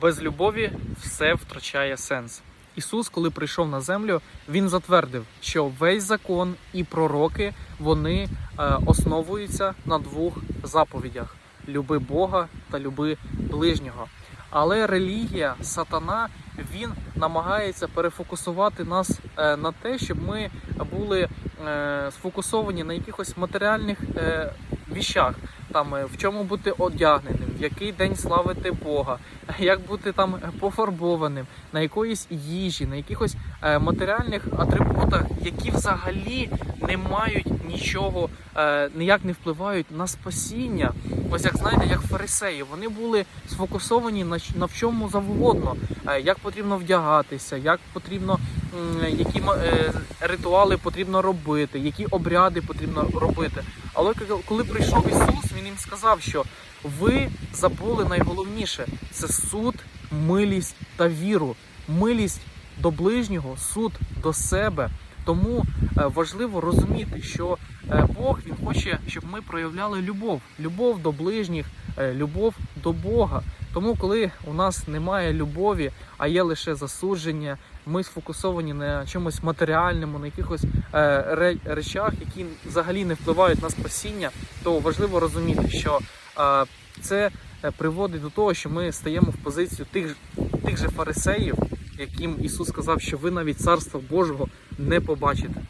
Без любові все втрачає сенс. Ісус, коли прийшов на землю, він затвердив, що весь закон і пророки вони е, основуються на двох заповідях: люби Бога та люби ближнього. Але релігія, сатана, він намагається перефокусувати нас е, на те, щоб ми були е, сфокусовані на якихось матеріальних е, віщах. Там в чому бути одягненим, в який день славити Бога, як бути там пофарбованим, на якоїсь їжі, на якихось е, матеріальних атрибутах, які взагалі не мають нічого, е, ніяк не впливають на спасіння. Ось як знаєте, як фарисеї, вони були сфокусовані на, на в чому завгодно, Е, як потрібно вдягатися, як потрібно, які е, ритуали потрібно робити, які обряди потрібно робити. Але коли прийшов Ісус, Він їм сказав, що ви забули найголовніше це суд, милість та віру. Милість до ближнього, суд до себе. Тому е, важливо розуміти, що е, Бог він хоче, щоб ми проявляли любов, любов до ближніх, е, любов до Бога. Тому, коли у нас немає любові, а є лише засудження, ми сфокусовані на чомусь матеріальному, на якихось речах, які взагалі не впливають на спасіння, то важливо розуміти, що це приводить до того, що ми стаємо в позицію тих, тих же фарисеїв, яким Ісус сказав, що ви навіть царства Божого не побачите.